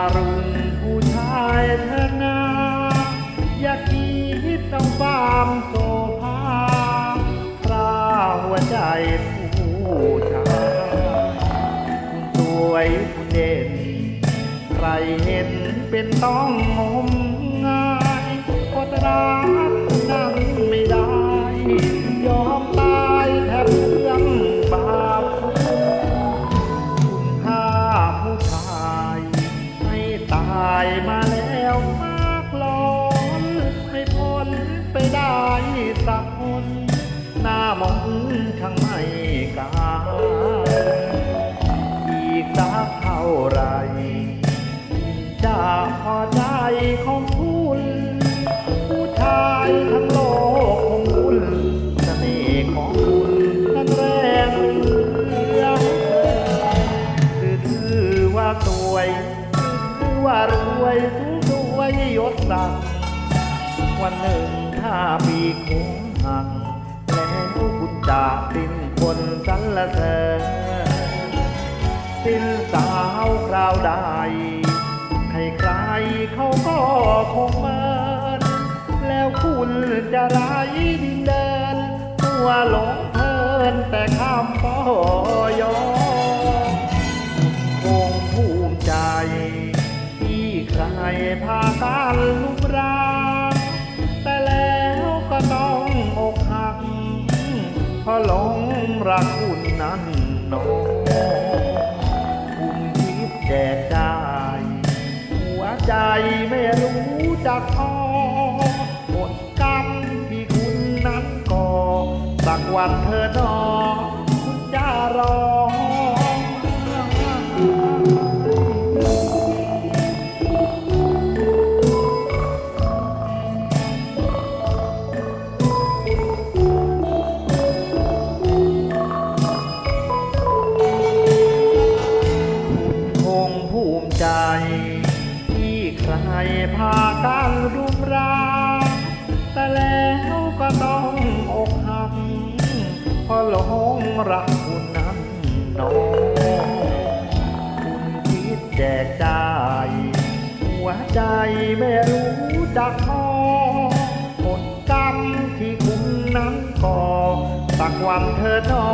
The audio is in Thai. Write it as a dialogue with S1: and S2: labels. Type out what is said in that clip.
S1: ารุณผู้ชายเธอนาอยากมีฮิตต้องฟามโซภาพราหัวใจผู้ชายคุณสวยคุณเด่น ใครเห็นเป็นต้องงมงายก็ตราายมาแล้วมากล้นไม่พ้นไปได้สักคน หน้ามองข้างมา ยสูงด้วยยศศักวันหนึ่งถ้าปีคงหักแล้วคุณจะเป็นคนสรรเสริญสิ้นสาวคราวใดใครใครเขาก็คงเมินแล้วคุณจะไร้ดินเดินตัวหลง ให้พากันลุกรางแต่แล้วก็ต้องอกหักเพราะหลงรักคุณนั้นน้องคุณคิดแดกจ่ายหัวใจ ใครพากันรุมรางแต่แล้วก็ต้องอกหักเพราะหลงรักคุณนั้นน้องคุณคิดแจกจ่ายหัวใจไม่รู้จักพอผลกรรมที่คุณนั้นก่อสักวันเธอหนอ